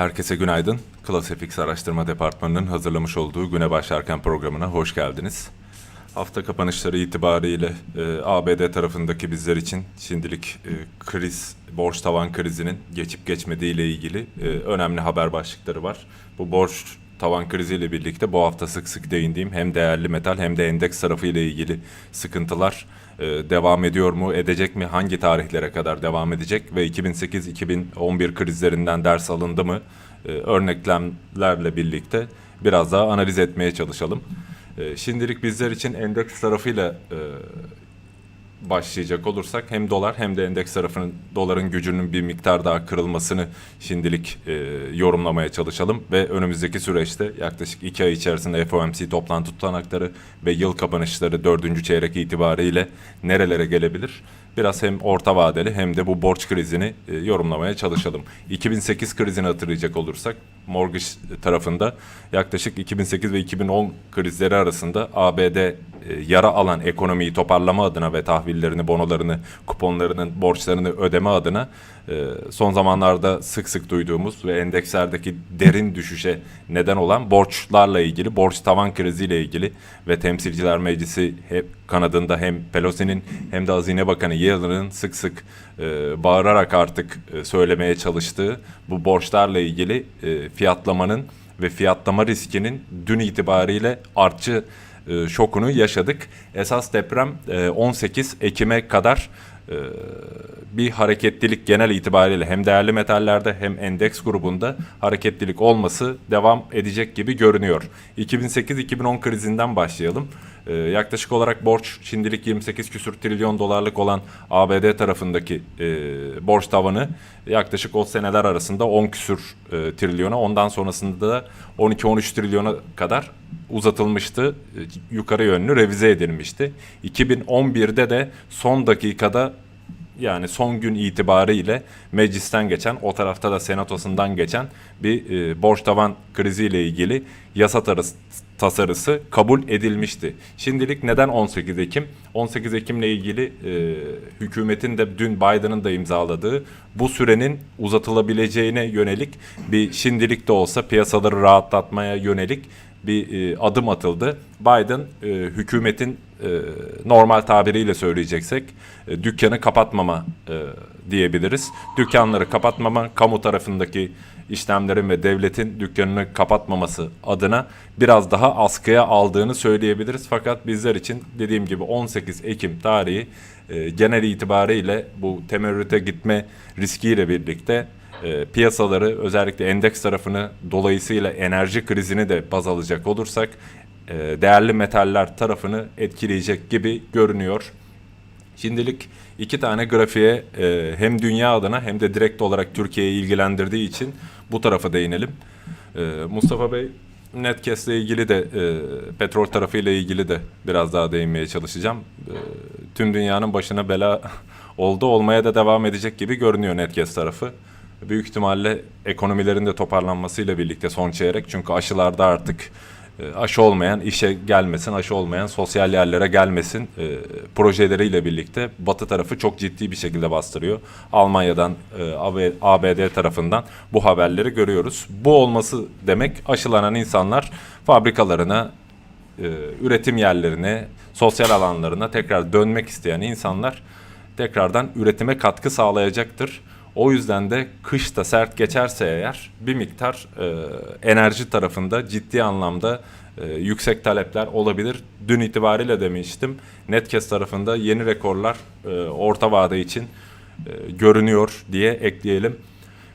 Herkese günaydın. ClassFX Araştırma Departmanı'nın hazırlamış olduğu Güne Başlarken programına hoş geldiniz. Hafta kapanışları itibariyle e, ABD tarafındaki bizler için şimdilik e, kriz, borç tavan krizinin geçip geçmediği ile ilgili e, önemli haber başlıkları var. Bu borç tavan kriziyle birlikte bu hafta sık sık değindiğim hem değerli metal hem de endeks tarafı ile ilgili sıkıntılar e, devam ediyor mu, edecek mi, hangi tarihlere kadar devam edecek ve 2008-2011 krizlerinden ders alındı mı e, örneklemlerle birlikte biraz daha analiz etmeye çalışalım. E, şimdilik bizler için endeks tarafıyla e, başlayacak olursak hem dolar hem de endeks tarafının doların gücünün bir miktar daha kırılmasını şimdilik e, yorumlamaya çalışalım ve önümüzdeki süreçte yaklaşık iki ay içerisinde FOMC toplantı tutanakları ve yıl kapanışları dördüncü çeyrek itibariyle nerelere gelebilir? Biraz hem orta vadeli hem de bu borç krizini e, yorumlamaya çalışalım. 2008 krizini hatırlayacak olursak mortgage tarafında yaklaşık 2008 ve 2010 krizleri arasında ABD yara alan ekonomiyi toparlama adına ve tahvillerini, bonolarını, kuponlarının borçlarını ödeme adına e, son zamanlarda sık sık duyduğumuz ve endekslerdeki derin düşüşe neden olan borçlarla ilgili, borç tavan kriziyle ilgili ve Temsilciler Meclisi hep kanadında hem Pelosi'nin hem de Hazine Bakanı Yellen'ın sık sık e, bağırarak artık e, söylemeye çalıştığı bu borçlarla ilgili e, fiyatlamanın ve fiyatlama riskinin dün itibariyle artçı e, şokunu yaşadık. Esas deprem e, 18 Ekim'e kadar e, bir hareketlilik genel itibariyle hem değerli metallerde hem endeks grubunda hareketlilik olması devam edecek gibi görünüyor. 2008-2010 krizinden başlayalım. E, yaklaşık olarak borç şimdilik 28 küsür trilyon dolarlık olan ABD tarafındaki e, borç tavanı yaklaşık o seneler arasında 10 küsür e, trilyona ondan sonrasında da 12-13 trilyona kadar uzatılmıştı. E, Yukarı yönlü revize edilmişti. 2011'de de son dakikada yani son gün itibariyle meclisten geçen, o tarafta da senatosundan geçen bir e, borç tavan kriziyle ilgili yasa tarıs- tasarısı kabul edilmişti. Şimdilik neden 18 Ekim? 18 Ekim'le ilgili e, hükümetin de dün Biden'ın da imzaladığı bu sürenin uzatılabileceğine yönelik bir şimdilik de olsa piyasaları rahatlatmaya yönelik bir e, adım atıldı. Biden e, hükümetin e, normal tabiriyle söyleyeceksek e, dükkanı kapatmama e, diyebiliriz. Dükkanları kapatmama, kamu tarafındaki işlemlerin ve devletin dükkanını kapatmaması adına biraz daha askıya aldığını söyleyebiliriz. Fakat bizler için dediğim gibi 18 Ekim tarihi e, genel itibariyle bu temerrüte gitme riskiyle birlikte e, piyasaları özellikle endeks tarafını dolayısıyla enerji krizini de baz alacak olursak e, değerli metaller tarafını etkileyecek gibi görünüyor. Şimdilik iki tane grafiğe e, hem dünya adına hem de direkt olarak Türkiye'yi ilgilendirdiği için bu tarafa değinelim. E, Mustafa Bey Netcast ile ilgili de e, petrol tarafı ile ilgili de biraz daha değinmeye çalışacağım. E, tüm dünyanın başına bela oldu olmaya da devam edecek gibi görünüyor Netcast tarafı. Büyük ihtimalle ekonomilerin de toparlanmasıyla birlikte son çeyrek çünkü aşılarda artık e, aşı olmayan işe gelmesin, aşı olmayan sosyal yerlere gelmesin e, projeleriyle birlikte Batı tarafı çok ciddi bir şekilde bastırıyor. Almanya'dan, e, AB ABD tarafından bu haberleri görüyoruz. Bu olması demek aşılanan insanlar fabrikalarına, e, üretim yerlerine, sosyal alanlarına tekrar dönmek isteyen insanlar tekrardan üretime katkı sağlayacaktır. O yüzden de kışta sert geçerse eğer bir miktar e, enerji tarafında ciddi anlamda e, yüksek talepler olabilir. Dün itibariyle demiştim. Netcast tarafında yeni rekorlar e, orta vade için e, görünüyor diye ekleyelim.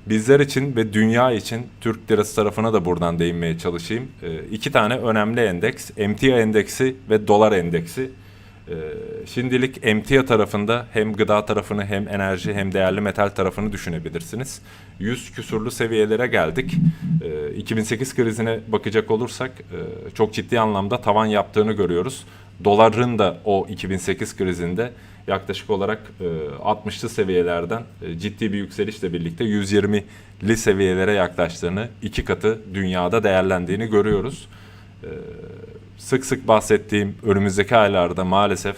Bizler için ve dünya için Türk lirası tarafına da buradan değinmeye çalışayım. E, iki tane önemli endeks, emtia endeksi ve dolar endeksi. E, şimdilik emtia tarafında hem gıda tarafını hem enerji hem değerli metal tarafını düşünebilirsiniz. 100 küsurlu seviyelere geldik. E, 2008 krizine bakacak olursak e, çok ciddi anlamda tavan yaptığını görüyoruz. Doların da o 2008 krizinde yaklaşık olarak e, 60'lı seviyelerden e, ciddi bir yükselişle birlikte 120'li seviyelere yaklaştığını, iki katı dünyada değerlendiğini görüyoruz. Sık sık bahsettiğim önümüzdeki aylarda maalesef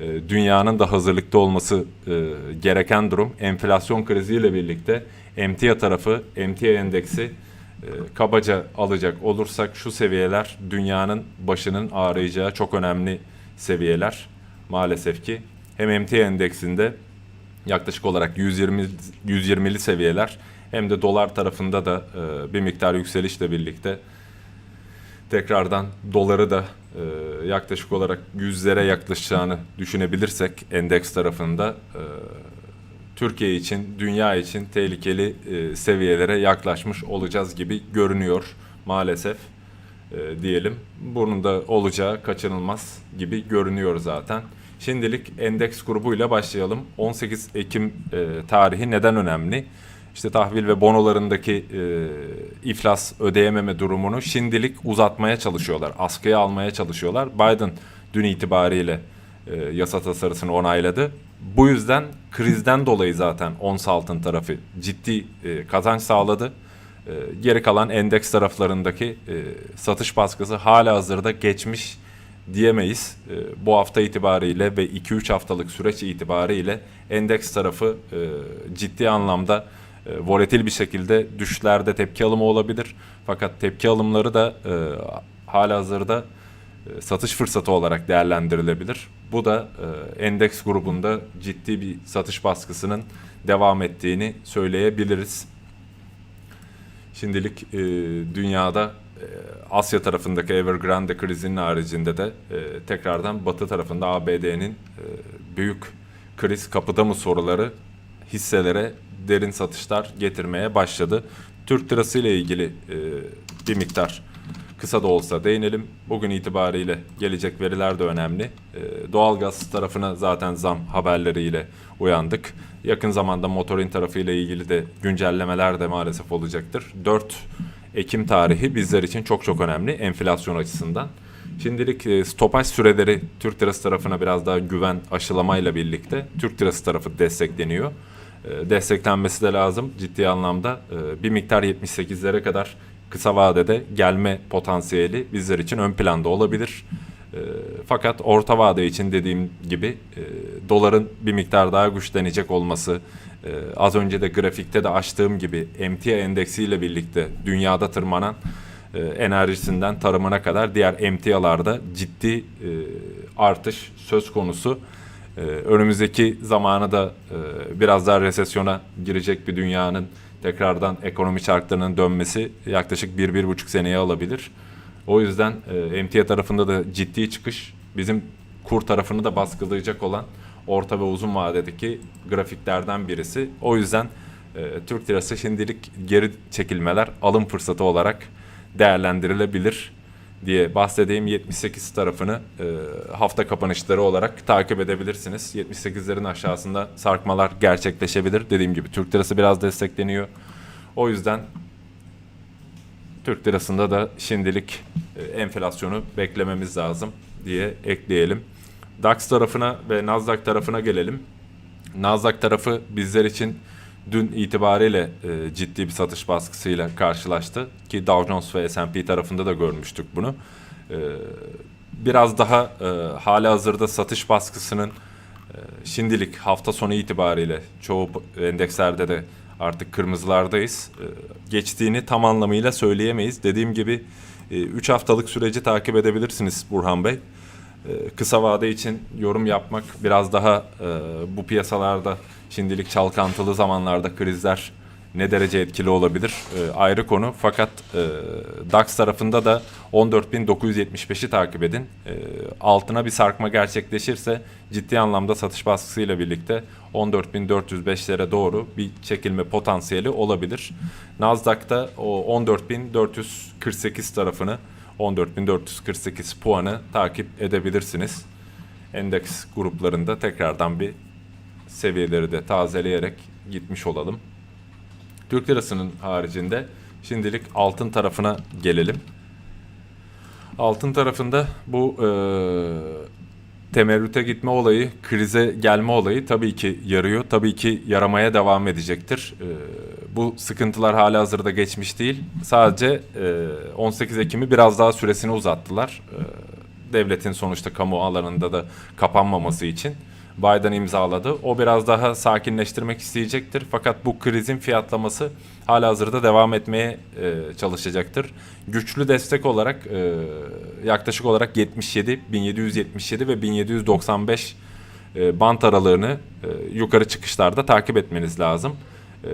e, dünyanın da hazırlıklı olması e, gereken durum enflasyon kriziyle birlikte emtia tarafı, emtia endeksi e, kabaca alacak olursak şu seviyeler dünyanın başının ağrıyacağı çok önemli seviyeler. Maalesef ki hem emtia endeksinde yaklaşık olarak 120 120'li seviyeler hem de dolar tarafında da e, bir miktar yükselişle birlikte tekrardan doları da e, yaklaşık olarak yüzlere yaklaşacağını düşünebilirsek endeks tarafında e, Türkiye için, dünya için tehlikeli e, seviyelere yaklaşmış olacağız gibi görünüyor maalesef e, diyelim. Bunun da olacağı kaçınılmaz gibi görünüyor zaten. Şimdilik endeks grubuyla başlayalım. 18 Ekim e, tarihi neden önemli? İşte tahvil ve bonolarındaki e, iflas ödeyememe durumunu şimdilik uzatmaya çalışıyorlar. Askıya almaya çalışıyorlar. Biden dün itibariyle e, yasa tasarısını onayladı. Bu yüzden krizden dolayı zaten ons altın tarafı ciddi e, kazanç sağladı. E, geri kalan endeks taraflarındaki e, satış baskısı hala hazırda geçmiş diyemeyiz. E, bu hafta itibariyle ve 2-3 haftalık süreç itibariyle endeks tarafı e, ciddi anlamda e, volatil bir şekilde düşüşlerde tepki alımı olabilir. Fakat tepki alımları da e, hala hazırda e, satış fırsatı olarak değerlendirilebilir. Bu da e, endeks grubunda ciddi bir satış baskısının devam ettiğini söyleyebiliriz. Şimdilik e, dünyada e, Asya tarafındaki Evergrande krizinin haricinde de e, tekrardan Batı tarafında ABD'nin e, büyük kriz kapıda mı soruları hisselere derin satışlar getirmeye başladı. Türk lirası ile ilgili e, bir miktar kısa da olsa değinelim. Bugün itibariyle gelecek veriler de önemli. E, doğalgaz tarafına zaten zam haberleriyle uyandık. Yakın zamanda motorin tarafı ile ilgili de güncellemeler de maalesef olacaktır. 4 Ekim tarihi bizler için çok çok önemli enflasyon açısından. Şimdilik e, stopaj süreleri Türk lirası tarafına biraz daha güven aşılamayla birlikte Türk lirası tarafı destekleniyor. E, desteklenmesi de lazım ciddi anlamda. E, bir miktar 78'lere kadar kısa vadede gelme potansiyeli bizler için ön planda olabilir. E, fakat orta vade için dediğim gibi e, doların bir miktar daha güçlenecek olması, e, az önce de grafikte de açtığım gibi emtia endeksiyle birlikte dünyada tırmanan e, enerjisinden tarımına kadar diğer emtialarda ciddi artış söz konusu. E, önümüzdeki zamanı da e, biraz daha resesyona girecek bir dünyanın tekrardan ekonomi çarklarının dönmesi yaklaşık 1-1,5 seneye alabilir. O yüzden e, emtia tarafında da ciddi çıkış bizim kur tarafını da baskılayacak olan orta ve uzun vadedeki grafiklerden birisi. O yüzden e, Türk lirası şimdilik geri çekilmeler alım fırsatı olarak değerlendirilebilir diye bahsedeyim 78 tarafını e, hafta kapanışları olarak takip edebilirsiniz. 78'lerin aşağısında sarkmalar gerçekleşebilir. Dediğim gibi Türk lirası biraz destekleniyor. O yüzden Türk lirasında da şimdilik e, enflasyonu beklememiz lazım diye ekleyelim. DAX tarafına ve Nasdaq tarafına gelelim. Nasdaq tarafı bizler için dün itibariyle e, ciddi bir satış baskısıyla karşılaştı ki Dow Jones ve S&P tarafında da görmüştük bunu. E, biraz daha e, hala hazırda satış baskısının e, şimdilik hafta sonu itibariyle çoğu endekslerde de artık kırmızılardayız. E, geçtiğini tam anlamıyla söyleyemeyiz. Dediğim gibi 3 haftalık süreci takip edebilirsiniz Burhan Bey. E, kısa vade için yorum yapmak biraz daha e, bu piyasalarda Şimdilik çalkantılı zamanlarda krizler ne derece etkili olabilir e, ayrı konu. Fakat e, DAX tarafında da 14.975'i takip edin. E, altına bir sarkma gerçekleşirse ciddi anlamda satış baskısıyla birlikte 14.405'lere doğru bir çekilme potansiyeli olabilir. Nasdaq'ta o 14.448 tarafını 14.448 puanı takip edebilirsiniz. Endeks gruplarında tekrardan bir seviyeleri de tazeleyerek gitmiş olalım. Türk lirasının haricinde şimdilik altın tarafına gelelim. Altın tarafında bu e, temerrüte gitme olayı, krize gelme olayı tabii ki yarıyor. Tabii ki yaramaya devam edecektir. E, bu sıkıntılar hala hazırda geçmiş değil. Sadece e, 18 Ekim'i biraz daha süresini uzattılar. E, devletin sonuçta kamu alanında da kapanmaması için. Biden imzaladı. O biraz daha sakinleştirmek isteyecektir. Fakat bu krizin fiyatlaması hala hazırda devam etmeye e, çalışacaktır. Güçlü destek olarak e, yaklaşık olarak 77, 1777 ve 1795 e, bant aralığını e, yukarı çıkışlarda takip etmeniz lazım. E,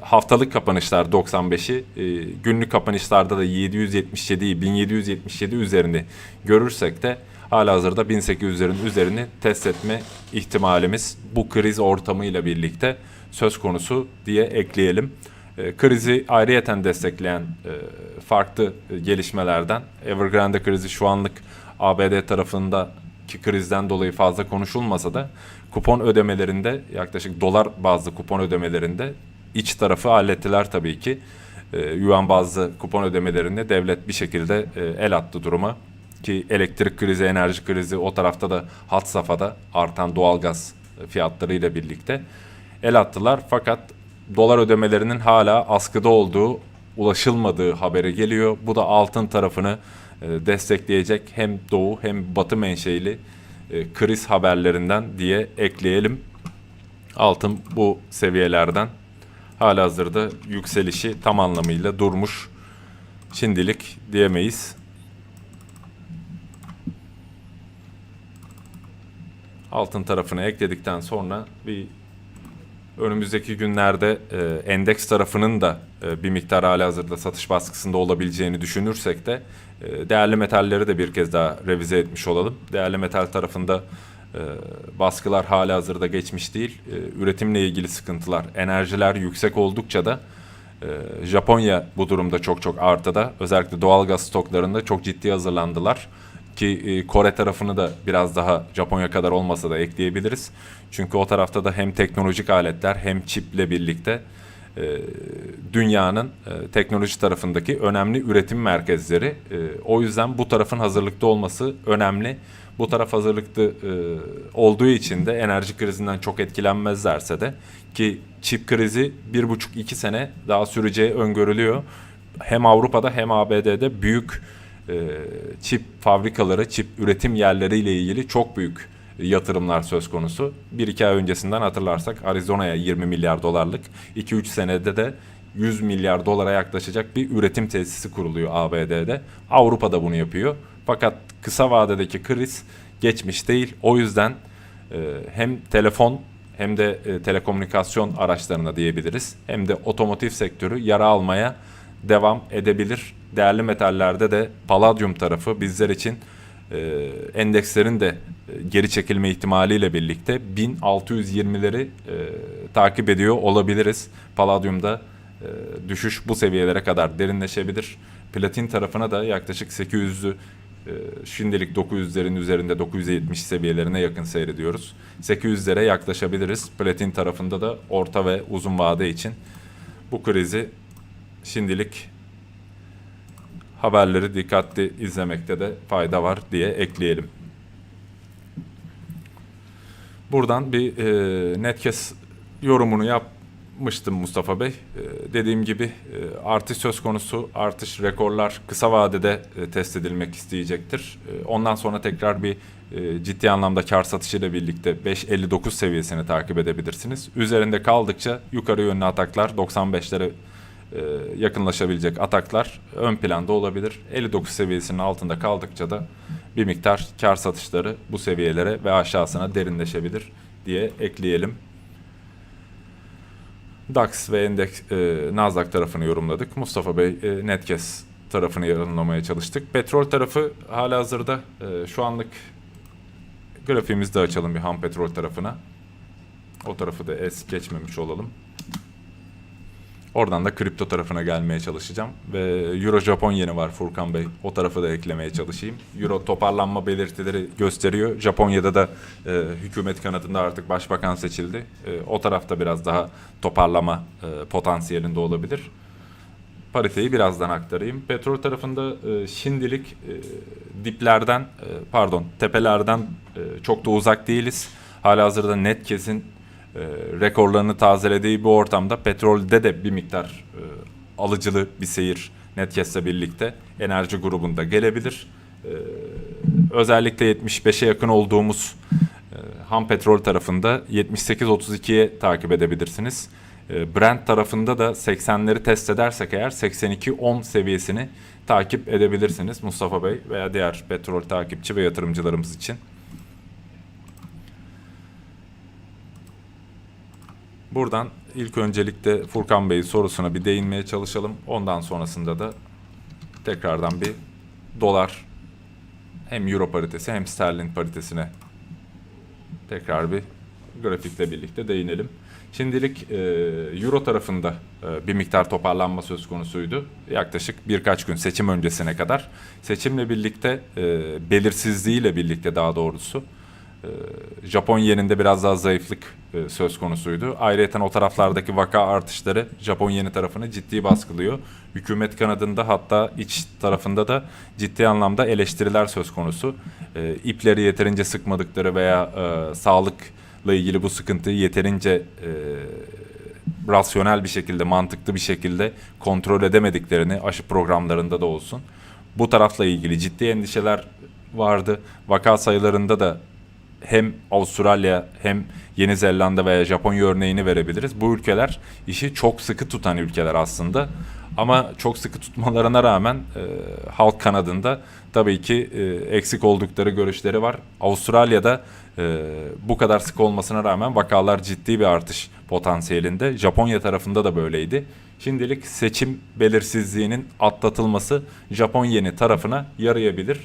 haftalık kapanışlar 95'i, e, günlük kapanışlarda da 777'yi, 1777 üzerini görürsek de halihazırda 1800'lerin üzerini test etme ihtimalimiz bu kriz ortamıyla birlikte söz konusu diye ekleyelim. E, krizi ayrıyeten destekleyen e, farklı gelişmelerden Evergrande krizi şu anlık ABD tarafındaki krizden dolayı fazla konuşulmasa da kupon ödemelerinde yaklaşık dolar bazlı kupon ödemelerinde iç tarafı hallettiler tabii ki. E, yuan bazlı kupon ödemelerinde devlet bir şekilde e, el attı duruma ki elektrik krizi, enerji krizi o tarafta da hat safhada artan doğalgaz fiyatlarıyla birlikte el attılar. Fakat dolar ödemelerinin hala askıda olduğu, ulaşılmadığı haberi geliyor. Bu da altın tarafını e, destekleyecek hem doğu hem batı menşeili e, kriz haberlerinden diye ekleyelim. Altın bu seviyelerden halihazırda yükselişi tam anlamıyla durmuş. Şimdilik diyemeyiz. Altın tarafını ekledikten sonra bir önümüzdeki günlerde e, endeks tarafının da e, bir miktar halihazırda satış baskısında olabileceğini düşünürsek de e, değerli metalleri de bir kez daha revize etmiş olalım. Değerli metal tarafında e, baskılar halihazırda geçmiş değil. E, üretimle ilgili sıkıntılar, enerjiler yüksek oldukça da e, Japonya bu durumda çok çok artıda. Özellikle doğalgaz stoklarında çok ciddi hazırlandılar ki e, Kore tarafını da biraz daha Japonya kadar olmasa da ekleyebiliriz. Çünkü o tarafta da hem teknolojik aletler hem çiple birlikte e, dünyanın e, teknoloji tarafındaki önemli üretim merkezleri. E, o yüzden bu tarafın hazırlıklı olması önemli. Bu taraf hazırlıklı e, olduğu için de enerji krizinden çok etkilenmezlerse de ki çip krizi bir buçuk iki sene daha süreceği öngörülüyor. Hem Avrupa'da hem ABD'de büyük çip fabrikaları, çip üretim yerleriyle ilgili çok büyük yatırımlar söz konusu. Bir iki ay öncesinden hatırlarsak Arizona'ya 20 milyar dolarlık, 2-3 senede de 100 milyar dolara yaklaşacak bir üretim tesisi kuruluyor ABD'de. Avrupa da bunu yapıyor. Fakat kısa vadedeki kriz geçmiş değil. O yüzden e, hem telefon hem de e, telekomünikasyon araçlarına diyebiliriz. Hem de otomotiv sektörü yara almaya devam edebilir. Değerli metallerde de paladyum tarafı bizler için e, endekslerin de e, geri çekilme ihtimaliyle birlikte 1620'leri e, takip ediyor olabiliriz. Paladyumda e, düşüş bu seviyelere kadar derinleşebilir. Platin tarafına da yaklaşık 800'lü e, şimdilik 900'lerin üzerinde 970 seviyelerine yakın seyrediyoruz. 800'lere yaklaşabiliriz. Platin tarafında da orta ve uzun vade için bu krizi şimdilik haberleri dikkatli izlemekte de fayda var diye ekleyelim. Buradan bir e, Netcast yorumunu yapmıştım Mustafa Bey. E, dediğim gibi e, artış söz konusu, artış rekorlar kısa vadede e, test edilmek isteyecektir. E, ondan sonra tekrar bir e, ciddi anlamda kar satışıyla birlikte 5.59 seviyesini takip edebilirsiniz. Üzerinde kaldıkça yukarı yönlü ataklar 95'lere e, yakınlaşabilecek ataklar ön planda olabilir. 59 seviyesinin altında kaldıkça da bir miktar kar satışları bu seviyelere ve aşağısına derinleşebilir diye ekleyelim. DAX ve endeks e, Nasdaq tarafını yorumladık. Mustafa Bey e, Netkes tarafını yorumlamaya çalıştık. Petrol tarafı hala hazırda e, şu anlık grafiğimizi de açalım bir ham petrol tarafına. O tarafı da es geçmemiş olalım. Oradan da kripto tarafına gelmeye çalışacağım. Ve Euro Japon yeni var Furkan Bey. O tarafı da eklemeye çalışayım. Euro toparlanma belirtileri gösteriyor. Japonya'da da e, hükümet kanadında artık başbakan seçildi. E, o tarafta biraz daha toparlama e, potansiyelinde olabilir. Pariteyi birazdan aktarayım. Petrol tarafında e, şimdilik e, diplerden, e, pardon tepelerden e, çok da uzak değiliz. Halihazırda net kesin e, rekorlarını tazelediği bu ortamda petrolde de bir miktar e, alıcılı bir seyir Netkes'le birlikte enerji grubunda gelebilir. E, özellikle 75'e yakın olduğumuz e, ham petrol tarafında 78-32'ye takip edebilirsiniz. E, Brent tarafında da 80'leri test edersek eğer 82-10 seviyesini takip edebilirsiniz Mustafa Bey veya diğer petrol takipçi ve yatırımcılarımız için. Buradan ilk öncelikle Furkan Bey sorusuna bir değinmeye çalışalım. Ondan sonrasında da tekrardan bir dolar hem euro paritesi hem sterlin paritesine tekrar bir grafikle birlikte değinelim. Şimdilik e, euro tarafında e, bir miktar toparlanma söz konusuydu. Yaklaşık birkaç gün seçim öncesine kadar. Seçimle birlikte e, belirsizliğiyle birlikte daha doğrusu Japon yeninde biraz daha zayıflık e, söz konusuydu. Ayrıca o taraflardaki vaka artışları Japon yeni tarafını ciddi baskılıyor. Hükümet kanadında hatta iç tarafında da ciddi anlamda eleştiriler söz konusu. E, ipleri yeterince sıkmadıkları veya e, sağlıkla ilgili bu sıkıntıyı yeterince e, rasyonel bir şekilde, mantıklı bir şekilde kontrol edemediklerini aşı programlarında da olsun. Bu tarafla ilgili ciddi endişeler vardı. Vaka sayılarında da hem Avustralya hem Yeni Zelanda veya Japonya örneğini verebiliriz. Bu ülkeler işi çok sıkı tutan ülkeler aslında. Ama çok sıkı tutmalarına rağmen e, halk kanadında tabii ki e, eksik oldukları görüşleri var. Avustralya'da e, bu kadar sık olmasına rağmen vakalar ciddi bir artış potansiyelinde. Japonya tarafında da böyleydi. Şimdilik seçim belirsizliğinin atlatılması Japon yeni tarafına yarayabilir.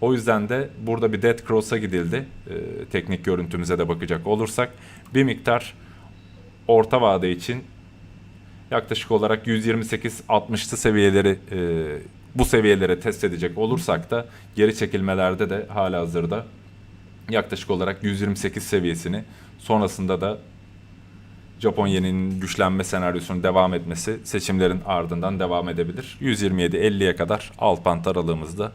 O yüzden de burada bir dead cross'a gidildi. Ee, teknik görüntümüze de bakacak olursak bir miktar orta vade için yaklaşık olarak 128-60'lı seviyeleri e, bu seviyelere test edecek olursak da geri çekilmelerde de hala hazırda yaklaşık olarak 128 seviyesini sonrasında da Japonya'nın güçlenme senaryosunun devam etmesi seçimlerin ardından devam edebilir. 127-50'ye kadar alt bant aralığımızda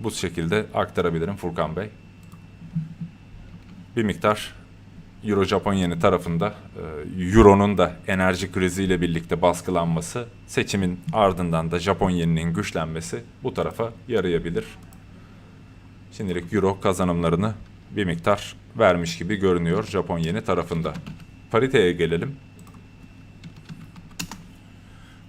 bu şekilde aktarabilirim Furkan Bey. Bir miktar Euro Japon yeni tarafında e, Euro'nun da enerji kriziyle birlikte baskılanması, seçimin ardından da Japon yeninin güçlenmesi bu tarafa yarayabilir. Şimdilik Euro kazanımlarını bir miktar vermiş gibi görünüyor Japon yeni tarafında. Pariteye gelelim.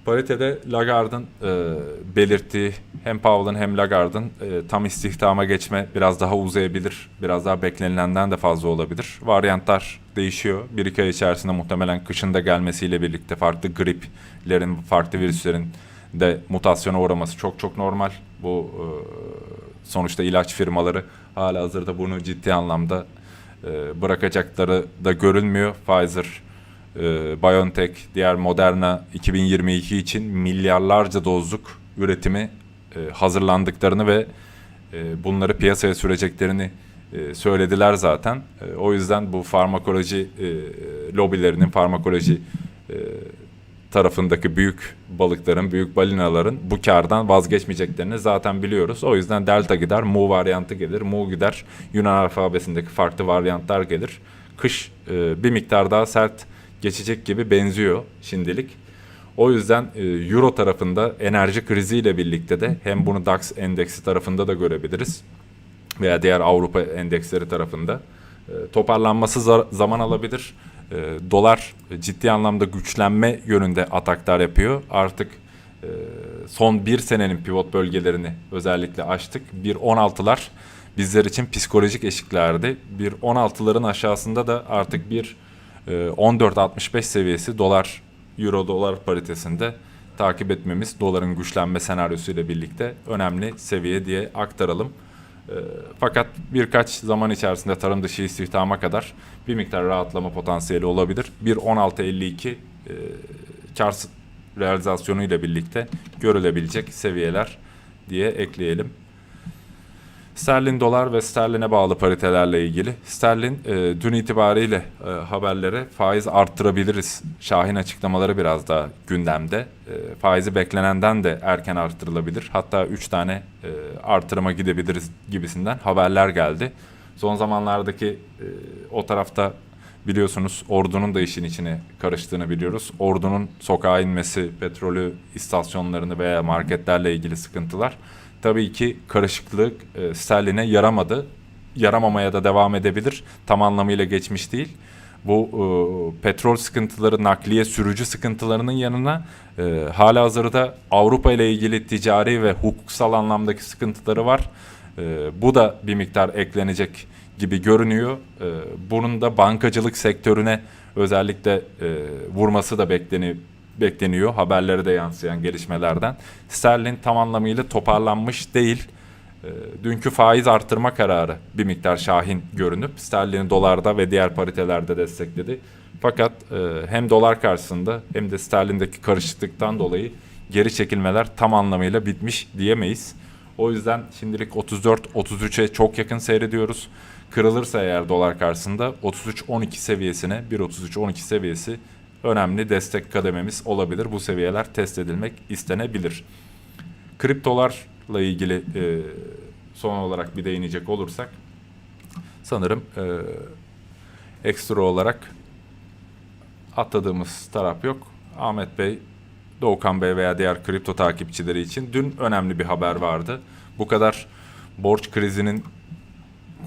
Paritede Lagarde'ın e, belirttiği hem Powell'ın hem Lagarde'ın e, tam istihdama geçme biraz daha uzayabilir. Biraz daha beklenilenden de fazla olabilir. Varyantlar değişiyor. Bir iki ay içerisinde muhtemelen kışın da gelmesiyle birlikte farklı griplerin, farklı virüslerin de mutasyona uğraması çok çok normal. Bu e, sonuçta ilaç firmaları hala hazırda bunu ciddi anlamda e, bırakacakları da görülmüyor. Pfizer e, BioNTech, diğer Moderna 2022 için milyarlarca dozluk üretimi e, hazırlandıklarını ve e, bunları piyasaya süreceklerini e, söylediler zaten. O yüzden bu farmakoloji lobilerinin, farmakoloji tarafındaki büyük balıkların, büyük balinaların bu kardan vazgeçmeyeceklerini zaten biliyoruz. O yüzden delta gider, mu varyantı gelir, mu gider, Yunan alfabesindeki farklı varyantlar gelir. Kış bir miktar daha sert geçecek gibi benziyor şimdilik. O yüzden e, Euro tarafında enerji kriziyle birlikte de hem bunu DAX endeksi tarafında da görebiliriz veya diğer Avrupa endeksleri tarafında e, toparlanması za- zaman alabilir. E, dolar ciddi anlamda güçlenme yönünde ataklar yapıyor. Artık son bir senenin pivot bölgelerini özellikle açtık. 1.16'lar bizler için psikolojik eşiklerdi. 1.16'ların aşağısında da artık bir 14.65 seviyesi dolar euro dolar paritesinde takip etmemiz doların güçlenme senaryosu ile birlikte önemli seviye diye aktaralım. Ee, Fakat birkaç zaman içerisinde tarım dışı istihdama kadar bir miktar rahatlama potansiyeli olabilir. 1.1652 e, kar realizasyonu ile birlikte görülebilecek seviyeler diye ekleyelim. Sterlin dolar ve sterline bağlı paritelerle ilgili. Sterlin e, dün itibariyle e, haberlere faiz arttırabiliriz. Şahin açıklamaları biraz daha gündemde. E, faizi beklenenden de erken arttırılabilir. Hatta 3 tane e, artırıma gidebiliriz gibisinden haberler geldi. Son zamanlardaki e, o tarafta biliyorsunuz ordunun da işin içine karıştığını biliyoruz. Ordunun sokağa inmesi, petrolü istasyonlarını veya marketlerle ilgili sıkıntılar tabii ki karışıklık e, sterline yaramadı. Yaramamaya da devam edebilir. Tam anlamıyla geçmiş değil. Bu e, petrol sıkıntıları, nakliye sürücü sıkıntılarının yanına e, hala hazırda Avrupa ile ilgili ticari ve hukuksal anlamdaki sıkıntıları var. E, bu da bir miktar eklenecek gibi görünüyor. E, bunun da bankacılık sektörüne özellikle e, vurması da bekleni, bekleniyor. Haberlere de yansıyan gelişmelerden. Sterlin tam anlamıyla toparlanmış değil. E, dünkü faiz artırma kararı bir miktar şahin görünüp sterlini dolarda ve diğer paritelerde destekledi. Fakat e, hem dolar karşısında hem de sterlindeki karışıklıktan dolayı geri çekilmeler tam anlamıyla bitmiş diyemeyiz. O yüzden şimdilik 34-33'e çok yakın seyrediyoruz. Kırılırsa eğer dolar karşısında 33-12 seviyesine 1.33-12 seviyesi önemli destek kadememiz olabilir. Bu seviyeler test edilmek istenebilir. Kriptolarla ilgili e, son olarak bir değinecek olursak sanırım e, ekstra olarak atladığımız taraf yok. Ahmet Bey, Doğukan Bey veya diğer kripto takipçileri için dün önemli bir haber vardı. Bu kadar borç krizinin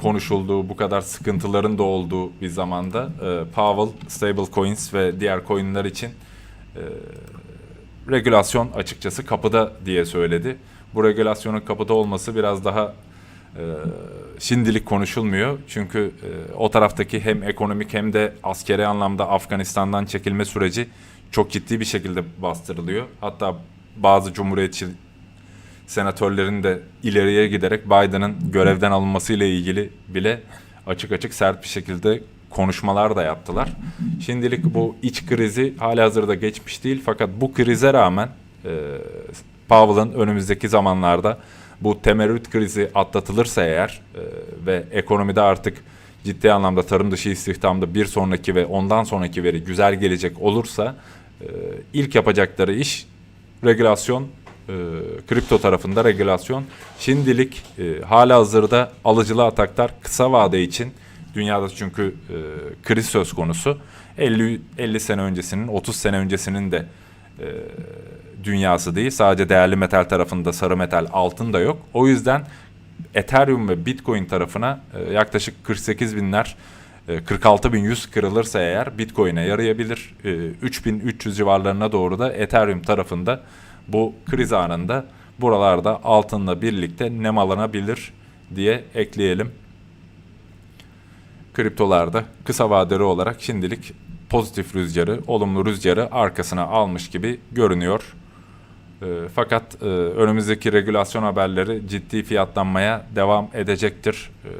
konuşulduğu, bu kadar sıkıntıların da olduğu bir zamanda e, Powell, stable coins ve diğer coinler için e, regülasyon açıkçası kapıda diye söyledi. Bu regülasyonun kapıda olması biraz daha e, şimdilik konuşulmuyor. Çünkü e, o taraftaki hem ekonomik hem de askeri anlamda Afganistan'dan çekilme süreci çok ciddi bir şekilde bastırılıyor. Hatta bazı cumhuriyetçi senatörlerin de ileriye giderek Biden'ın görevden alınmasıyla ilgili bile açık açık sert bir şekilde konuşmalar da yaptılar. Şimdilik bu iç krizi hala hazırda geçmiş değil fakat bu krize rağmen e, Powell'ın önümüzdeki zamanlarda bu temerrüt krizi atlatılırsa eğer e, ve ekonomide artık ciddi anlamda tarım dışı istihdamda bir sonraki ve ondan sonraki veri güzel gelecek olursa e, ilk yapacakları iş regülasyon e, kripto tarafında regülasyon. Şimdilik e, hala hazırda alıcılı ataklar kısa vade için dünyada çünkü e, kriz söz konusu. 50 50 sene öncesinin 30 sene öncesinin de e, dünyası değil. Sadece değerli metal tarafında sarı metal altın da yok. O yüzden Ethereum ve Bitcoin tarafına e, yaklaşık 48 binler e, 46 bin 100 kırılırsa eğer Bitcoin'e yarayabilir. E, 3300 civarlarına doğru da Ethereum tarafında bu kriz anında buralarda altınla birlikte nemalanabilir diye ekleyelim. Kriptolarda kısa vadeli olarak şimdilik pozitif rüzgarı, olumlu rüzgarı arkasına almış gibi görünüyor. E, fakat e, önümüzdeki regülasyon haberleri ciddi fiyatlanmaya devam edecektir. E,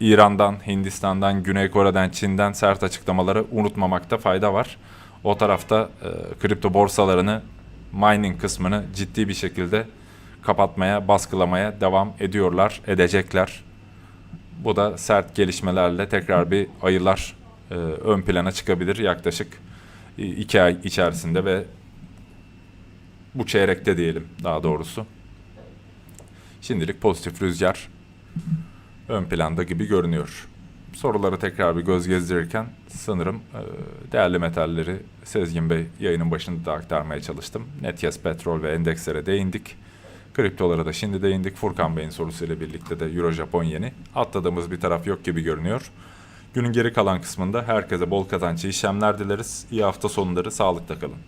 İran'dan, Hindistan'dan, Güney Kore'den, Çin'den sert açıklamaları unutmamakta fayda var. O tarafta e, kripto borsalarını, mining kısmını ciddi bir şekilde kapatmaya, baskılamaya devam ediyorlar, edecekler. Bu da sert gelişmelerle tekrar bir ayılar e, ön plana çıkabilir yaklaşık e, iki ay içerisinde ve bu çeyrekte diyelim daha doğrusu. Şimdilik pozitif rüzgar ön planda gibi görünüyor. Soruları tekrar bir göz gezdirirken sanırım e, değerli metalleri Sezgin Bey yayının başında da aktarmaya çalıştım. Netyes petrol ve endekslere değindik. Kriptolara da şimdi değindik. Furkan Bey'in sorusuyla birlikte de Euro Japon yeni. Atladığımız bir taraf yok gibi görünüyor. Günün geri kalan kısmında herkese bol kazançlı işlemler dileriz. İyi hafta sonları, sağlıkta kalın.